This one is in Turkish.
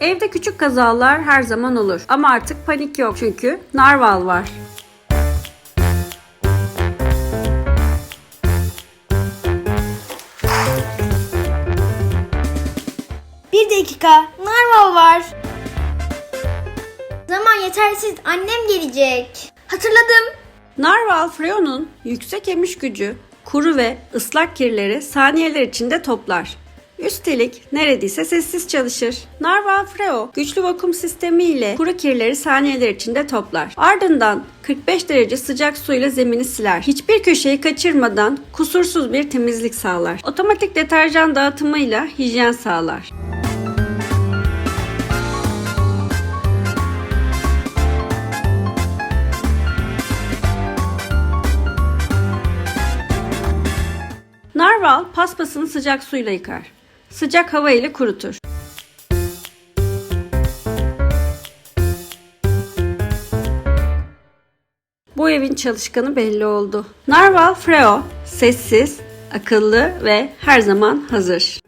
Evde küçük kazalar her zaman olur ama artık panik yok çünkü Narval var. Bir dakika. Narval var. Zaman yetersiz. Annem gelecek. Hatırladım. Narval Freo'nun yüksek emiş gücü kuru ve ıslak kirleri saniyeler içinde toplar. Üstelik neredeyse sessiz çalışır. Narval Freo güçlü vakum sistemi ile kuru kirleri saniyeler içinde toplar. Ardından 45 derece sıcak suyla zemini siler. Hiçbir köşeyi kaçırmadan kusursuz bir temizlik sağlar. Otomatik deterjan dağıtımıyla hijyen sağlar. Narval paspasını sıcak suyla yıkar. Sıcak hava ile kurutur. Bu evin çalışkanı belli oldu. Narval Freo sessiz, akıllı ve her zaman hazır.